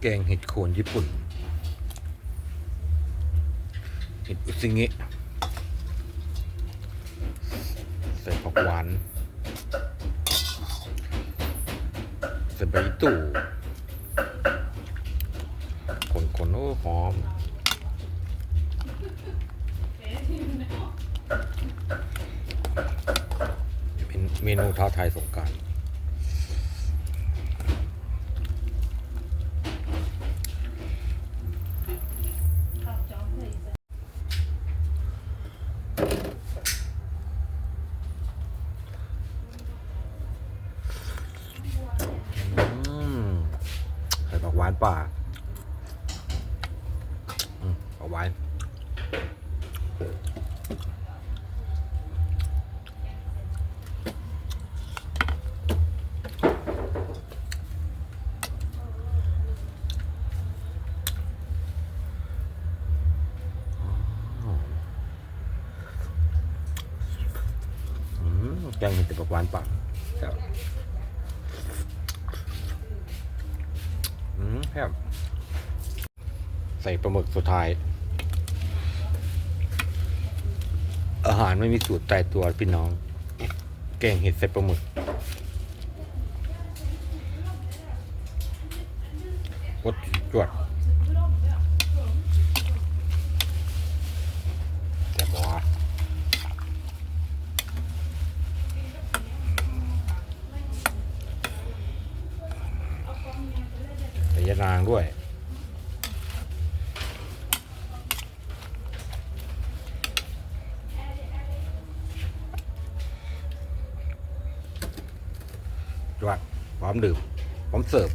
แกงเห็ดโคนญี่ปุ่น เห็ดอุซิเงะใส่ผักหวาน ใส่ใบตู่คนคนๆโอ้หอมเป็นเมนูท้าทายสงการ อืมใส่ผัก หวานป่าอืมหวานแกงเห็ดแต่ผักหวานป่าครับ แพรบใส่ปลาหมึกสุดท้าย อาหารไม่มีสูตรตายตัวพี่น้อง แกงเห็ดใส่ปลาหมึก วดจวดแต่บอกว่าใส่ ยานางด้วย จวดพร้อมดื่ม พร้อมเสิร์ฟ